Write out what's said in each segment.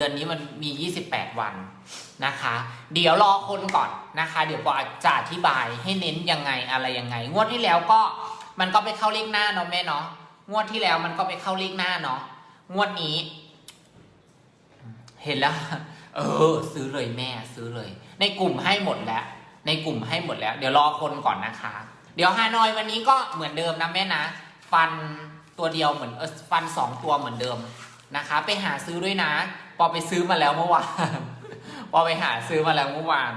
เดือนนี้มันมี 28 วันนะคะ เดี๋ยวรอคนก่อนนะคะ เดี๋ยวปอจะอธิบายให้เน้นยังไงอะไรยังไง งวดที่แล้วก็มันก็ไปเข้าเลขหน้าเนาะแม่เนาะ งวดที่แล้วมันก็ไปเข้าเลขหน้าเนาะ งวดนี้ เห็นแล้ว เออ ซื้อเลยแม่ซื้อเลย ในกลุ่มให้หมดแล้ว ในกลุ่มให้หมดแล้ว เดี๋ยวรอคนก่อนนะคะ เดี๋ยวฮานอยวันนี้ก็เหมือนเดิมนะแม่นะ ฟันตัวเดียวเหมือนเออฟันสองตัวเหมือนเดิมนะคะ ไปหาซื้อด้วยนะ ปอไปซื้อมาแล้วเมื่อวานปอไปหาซื้อมาแล้วเมื่อวาน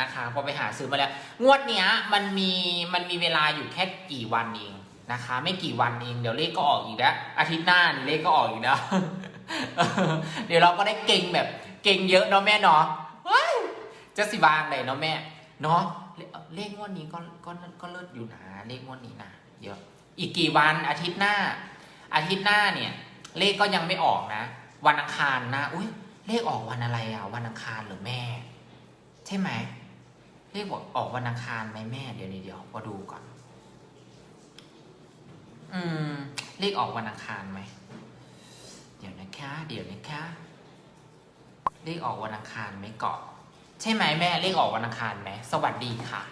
นะคะพอไปหาซื้อมาแล้ว งวดเนี้ยมันมีมันมีเวลาอยู่แค่กี่วันเองนะคะ ไม่กี่วันเองเดี๋ยวเลขก็ออกอีกแล้วอาทิตย์หน้านี่เลขก็ออกอีกแล้วเดี๋ยวเราก็ได้เก่งแบบเก่งเยอะเนาะแม่เนาะเฮ้ยจะสิบางเลยเนาะแม่เนาะเลเลขงวดนี้ก็ก็ก็เลิศอยู่นะเลขงวดนี้นะเดี๋ยวอีกกี่วันอาทิตย์หน้า อาทิตย์หน้าเนี่ย เลขก็ยังไม่ออกนะ วันอังคารนะอุ้ยเลขออกวันอะไรอะ วันอังคารหรือแม่ ใช่ไหมเลขบอกออกวันอังคารไหมแม่ เดี๋ยวนี้เดี๋ยวพอดูก่อน อืม เลขออกวันอังคารไหมเดี๋ยวนะคะ เดี๋ยวนะคะเลขออกวันอังคารไหมเกาะ ใช่ไหมแม่เลขออกวันอังคารไหมสวัสดีค่ะ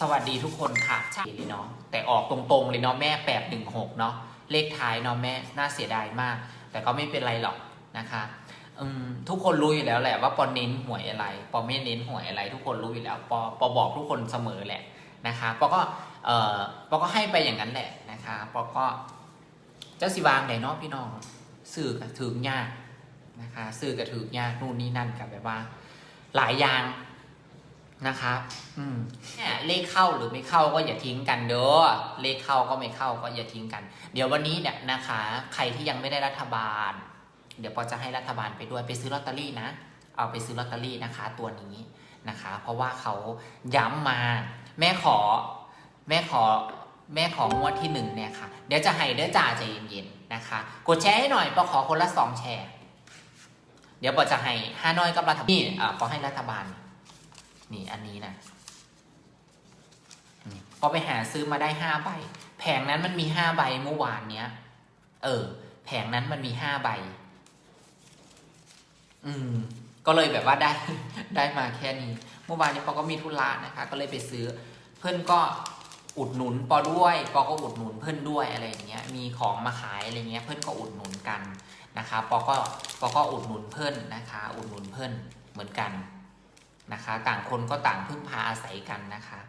สวัสดีทุกคนค่ะใช่เลยเนาะแต่ออกตรงๆเลยเนาะแม่แปดหนึ่งหกเนาะเลขท้ายเนาะแม่น่าเสียดายมาก แต่ก็ไม่เป็นไรหรอกนะคะทุกคนรู้อยู่แล้วแหละว่าปอเน้นหวยอะไร ปอไม่เน้นหวยอะไร ทุกคนรู้อยู่แล้วปอปอบอกทุกคนเสมอแหละนะคะปอก็เอ่อปอก็ให้ไปอย่างนั้นแหละนะคะปอก็เจ้าสิวางไหนเนาะพี่น้องสื่อกับถึงยากนะคะสื่อกับถึงยากนู่นนี่นั่นกับแบบว่า หลายอย่าง นะคะอืมเนี่ยเลขเข้าหรือไม่เข้าก็อย่าทิ้งกันเด้อเลขเข้าก็ไม่เข้าก็อย่าทิ้งกัน เดี๋ยววันนี้เนี่ยนะคะ ใครที่ยังไม่ได้รัฐบาล เดี๋ยวปอจะให้รัฐบาลไปด้วยไปซื้อลอตเตอรี่นะ เอาไปซื้อลอตเตอรี่นะคะ ตัวนี้นะคะ เพราะว่าเขาย้ำมาแม่ขอ แม่ขอแม่ของงวดที่หนึ่งเนี่ยค่ะ เดี๋ยวจะให้เด้อจ่าใจเย็นๆนะคะ กดแชร์ให้หน่อยปอขอคนละสองแชร์ เดี๋ยวปอจะให้ฮานอยกับรัฐบาลนี่อ่าปอให้รัฐบาล นี่อันนี้นะพอไปหาซื้อมาได้ห้าใบ แผงนั้นมันมีห้าใบเมื่อวานเนี้ย เออ แผงนั้นมันมีห้าใบ อืม ก็เลยแบบว่าได้ ได้มาแค่นี้ เมื่อวานนี้ปอก็มีธุระนะคะ ก็เลยไปซื้อ เพื่อนก็อุดหนุนปอด้วยปอก็อุดหนุนเพื่อนด้วยอะไรอย่างเงี้ย มีของมาขายอะไรเงี้ย เพื่อนก็อุดหนุนกันนะคะปอก็ปอก็อุดหนุนเพื่อนนะคะ อุดหนุนเพื่อนเหมือนกัน นะคะ ต่างคนก็ต่างพึ่งพาอาศัยกันนะคะ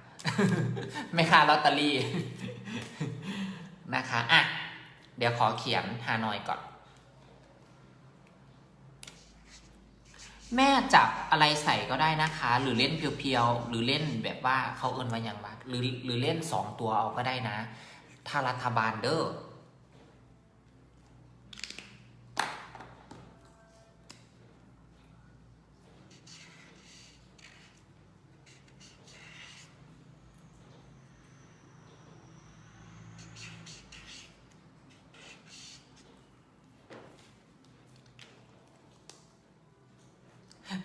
ไม่ค่าลอตเตอรี่นะคะอะเดี๋ยวขอเขียนฮานอยก่อน แม่จับอะไรใส่ก็ได้นะคะ หรือเล่นเพียวๆ หรือเล่นแบบว่าเขาเอินว่าอย่างว่าหรือหรือเล่นสองตัวเอาก็ได้นะ ถ้ารัฐบาลเด้อ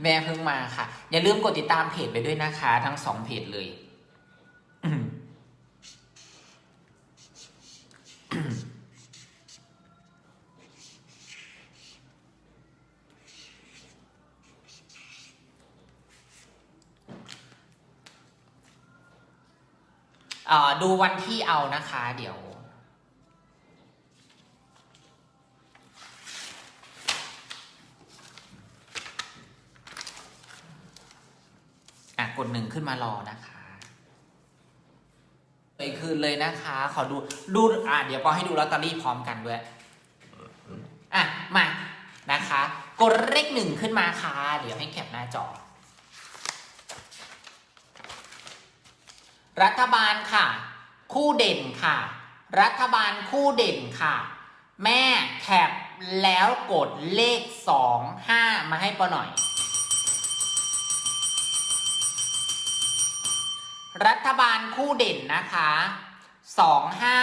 แม่เพิ่งมาค่ะ อย่าลืมกดติดตามเพจไปด้วยนะคะ ทั้งสองเพจเลยอืมเอ่อดูวันที่เอานะคะ เดี๋ยว ดหนึ่งขึ้นมารอนะคะเลยคืนเลยนะคะ ขอดูดูอะเดี๋ยวปอให้ดูลอตเตอรี่พร้อมกันด้วยอะมานะคะ กดเลขหนึ่งขึ้นมาค่ะเดี๋ยวให้แคปหน้าจอ รัฐบาลค่ะ คู่เด่นค่ะ รัฐบาลคู่เด่นค่ะ แม่แคปแล้วกดเลขสองห้ามาให้ปอหน่อย รัฐบาลคู่เด่นนะคะสองห้า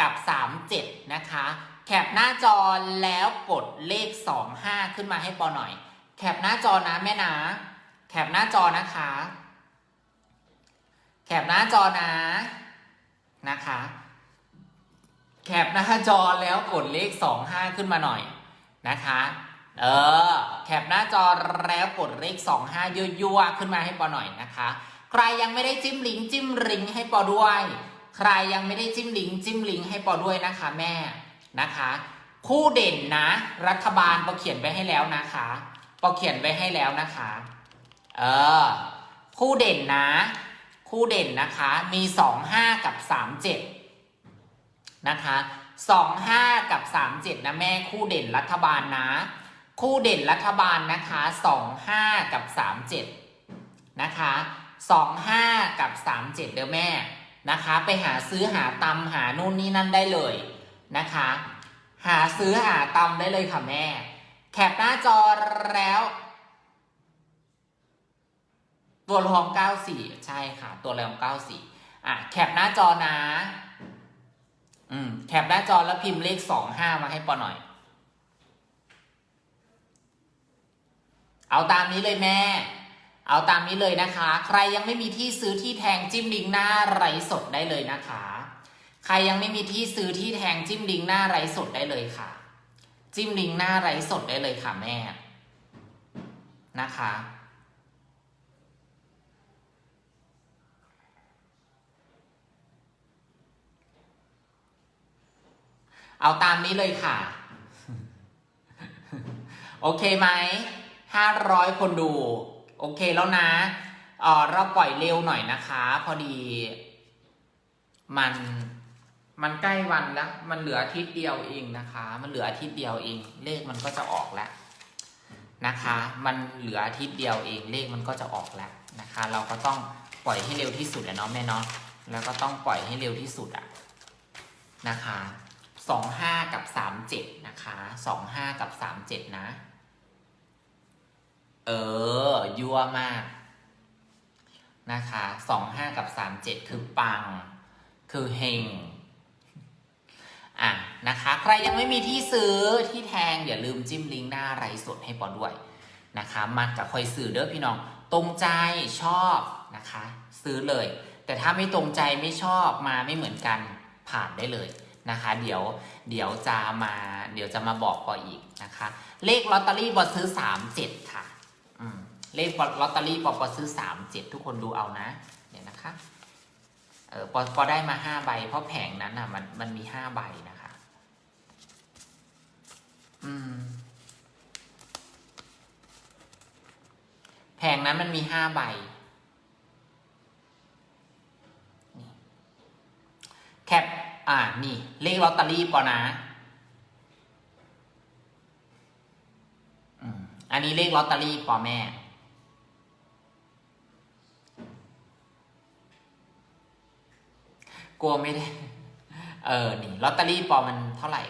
กับสามเจ็ดนะคะ แคปหน้าจอแล้วกดเลขสองห้าขึ้นมาให้ปอหน่อย แคปหน้าจอนะแม่นะ แคปหน้าจอนะคะ แคปหน้าจอนะนะคะ แคปหน้าจอแล้วกดเลขสองห้าขึ้นมาหน่อยนะคะเออ แคปหน้าจอแล้วกดเลข25ยั่วๆขึ้นมาให้ปอหน่อยนะคะ ใครยังไม่ได้จิ้มลิงจิ้มลิงให้ปอด้วย ใครยังไม่ได้จิ้มลิงจิ้มลิงให้ปอด้วยนะคะแม่นะคะ คู่เด่นนะ รัฐบาลปอเขียนไว้ให้แล้วนะคะปอเขียนไว้ให้แล้วนะคะ เออ คู่เด่นนะ คู่เด่นนะคะ มี25กับ37นะคะ25กับ37นะแม่คู่เด่นรัฐบาลนะ คู่เด่นรัฐบาลนะคะ25กับ37นะคะ 25 กับ 37 เด้อแม่ นะคะ ไปหาซื้อหาตำหานู่นนี่นั่นได้เลยนะคะ หาซื้อหาตำได้เลยค่ะแม่ แคปหน้าจอแล้วตัวรอง94 ใช่ค่ะ ตัวรอง94 อะ แคปหน้าจอนะ อืม แคปหน้าจอแล้วพิมพ์เลข 25 มาให้ปอหน่อย เอาตามนี้เลยแม่ เอาตามนี้เลยนะคะ ใครยังไม่มีที่ซื้อที่แทงจิ้มลิงหน้าไรสดได้เลยนะคะ ใครยังไม่มีที่ซื้อที่แทงจิ้มลิงหน้าไรสดได้เลยค่ะ จิ้มลิงหน้าไรสดได้เลยค่ะแม่ นะคะ เอาตามนี้เลยค่ะ โอเคไหมห้าร้อยคนดู โอเคแล้วนะเออเราปล่อยเร็วหน่อยนะคะ พอดี มันมันใกล้วันแล้ว มันเหลืออาทิตย์เดียวเองนะคะ มันเหลืออาทิตย์เดียวเอง เลขมันก็จะออกแล้วนะคะ มันเหลืออาทิตย์เดียวเองเลขมันก็จะออกแล้วนะคะ เราก็ต้องปล่อยให้เร็วที่สุดอะเนาะแม่เนาะแล้วก็ต้องปล่อยให้เร็วที่สุดอะนะคะสองห้ากับสามเจ็ดนะคะสองห้ากับสามเจ็ดนะ เออ ยั่วมาก นะคะสองห้ากับสามเจ็ดคือปัง คือเฮงอะนะคะ ใครยังไม่มีที่ซื้อที่แทงอย่าลืมจิ้มลิงก์หน้าไรสดให้ปอด้วยนะคะมากับคอยซื้อเด้อพี่น้อง ตรงใจชอบนะคะ ซื้อเลย แต่ถ้าไม่ตรงใจไม่ชอบมาไม่เหมือนกันผ่านได้เลยนะคะ เดี๋ยวเดี๋ยวจะมา เดี๋ยวจะมาบอกปออีกนะคะ เลขลอตเตอรี่ปอซื้อสามเจ็ดค่ะ เลขลอตเตอรี่ปอปอซื้อสามเจ็ดทุกคนดูเอานะเดี๋ยนะคะเออปอปอได้มาห้าใบ เพราะแผงนั้นอะ มันมันมีห้าใบนะคะ อืม แผงนั้นมันมีห้าใบแคปอ่านี่ เลขลอตเตอรี่ปอนะ อืม อัน นี้เลขลอตเตอรี่ปอแม่ กลัวไม่ได้ เออ นี่ลอตเตอรี่ปอมันเท่าไหร่